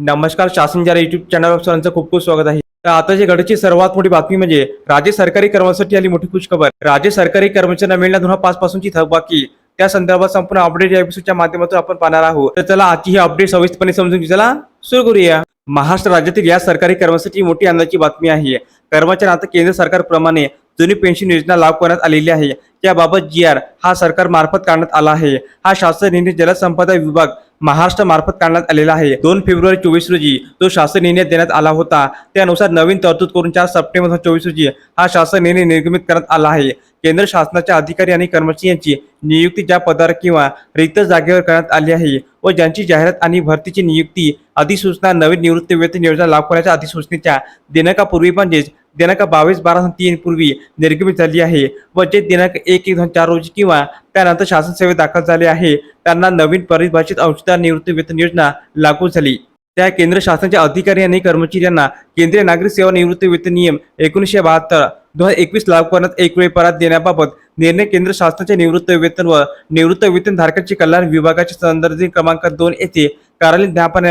नमस्कार शासन जरा युट्यूब चॅनलवर सर्वांचं खूप खूप स्वागत आहे. तर आताची घडची सर्वात मोठी बातमी म्हणजे राज्य सरकारी कर्मचारी आली मोठी खुशखबर. राज्य सरकारी कर्मचाऱ्यांना मिळणार दोन हजार पाच पासूनची थकबाकी. त्या संदर्भात संपूर्ण अपडेट या एपिसोडच्या माध्यमातून आपण पाहणार आहोत. तर चला आजची ही अपडेट सविस्तरपणे समजून घेऊ. चला सुरू करूया. महाराष्ट्र राज्यातील या सरकारी कर्मचाऱ्यांची मोठी आनंदाची बातमी आहे. कर्मचाऱ्यांना आता केंद्र सरकारप्रमाणे जुनी पेन्शन योजना लागू करण्यात आलेली आहे. त्याबाबत जी आर हा सरकार मार्फत काढण्यात आला आहे. हा शासन निर्णय जलसंपदा विभाग महाराष्ट्रामार्फत काढण्यात आलेला आहे. दोन फेब्रुवारी चोवीस रोजी तो शासन निर्णय देण्यात आला होता त्यानुसार नवीन तरतूद करून चार सप्टेंबर चोवीस रोजी हा शासन निर्णय निर्गमित करण्यात आला आहे. केंद्र शासनाच्या अधिकारी आणि कर्मचारी यांची नियुक्ती ज्या पदावर किंवा रिक्त जागेवर करण्यात आली आहे व ज्यांची जाहिरात आणि भरतीची नियुक्ती अधिसूचना नवीन निवृत्ती वेतन योजना लागू करण्याच्या अधिसूचनेच्या दिनांकापूर्वी म्हणजेच दिनांक बावीस बारा तीन पूर्वी निर्गमित झाली आहे व जे दिनांक एक एक दोन चार रोजी किंवा त्यानंतर शासन सेवेत दाखल झाले आहे त्यांना नवीन परिभाषित अंशदार निवृत्ती वेतन योजना लागू झाली. त्या केंद्र शासनाच्या अधिकारी आणि कर्मचारी यांना केंद्रीय नागरिक सेवा निवृत्ती वेतन नियम एकोणीसशे बहात्तर दोन हजार एकवीस लागू करण्यात एक वेळ परत देण्याबाबत निर्णय केंद्र शासनाचे निवृत्त वेतन व निवृत्त वेतन धारकांचे कल्याण विभागाचे संदर्भ क्रमांक दोन येथे कार्यालय ज्ञापन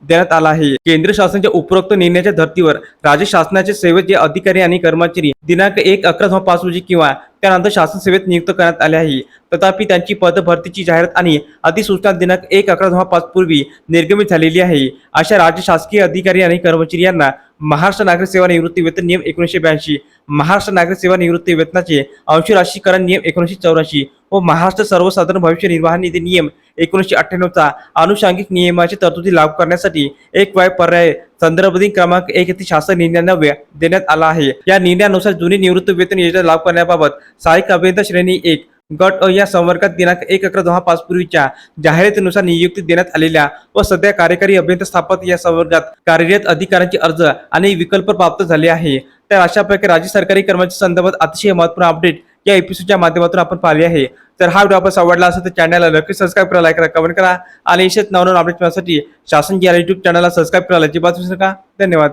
देण्यात आला आहे. केंद्र शासनाच्या उपरोक्त निर्णयाच्या धर्तीवर राज्य शासनाचे सेवेत जे अधिकारी आणि कर्मचारी दिनांक एक अकरा दोन पाच रोजी किंवा त्यानंतर शासन सेवेत नियुक्त करण्यात आले आहे. तथापि त्यांची पद भरतीची जाहिरात आणि अधिसूचना दिनांक एक अकरा दोन पाच पूर्वी निर्गमित झालेली आहे. अशा राज्य शासकीय अधिकारी आणि कर्मचारी यांना महाराष्ट्र नागरिक सेवा निवृत्ती वेतन नियम एकोणीसशे ब्याऐंशी महाराष्ट्र नागरिक सेवा निवृत्ती वेतनाचे अंशी राशीकरण नियम एकोणीसशे चौऱ्याऐंशी व महाराष्ट्र सर्वसाधारण भविष्य निर्वाह निधी नियम एकोणीसशे अठ्ठ्याण्णवचा अनुषंगिक नियमाची तरतुदी लागू करण्यासाठी एक वाय पर्याय संदर्भ क्रमांक एक येथे शासन निर्णयाने देण्यात आला आहे. या निर्णयानुसार जुनी निवृत्त वेतन योजना लागू करण्याबाबत सहाय्यक अभियंता श्रेणी एक गट अ या संवर्गात दिनांक एक अकरा दोन हजार पाच पूर्वीच्या जाहिरातीनुसार नियुक्ती देण्यात आलेल्या व सध्या कार्यकारी अभियंता स्थापत या संवर्गात कार्यरत अधिकाऱ्यांचे अर्ज आणि विकल्प प्राप्त झाले आहे. तर अशा प्रकारे राज्य सरकारी कर्मचारी संदर्भात अतिशय महत्त्वपूर्ण अपडेट या एपिसोडच्या माध्यमातून आपण पाहिले आहे. तर हा व्हिडिओ आपण आवडला असेल तर चॅनलला नक्की सबस्क्राईब करा लाईक करा कमेंट करा. आणि शेत नवनवीन अपडेट मिळण्यासाठी शासन जी युट्यूब चॅनलला सबस्क्राईब करायला अजिबात विसरू नका. धन्यवाद.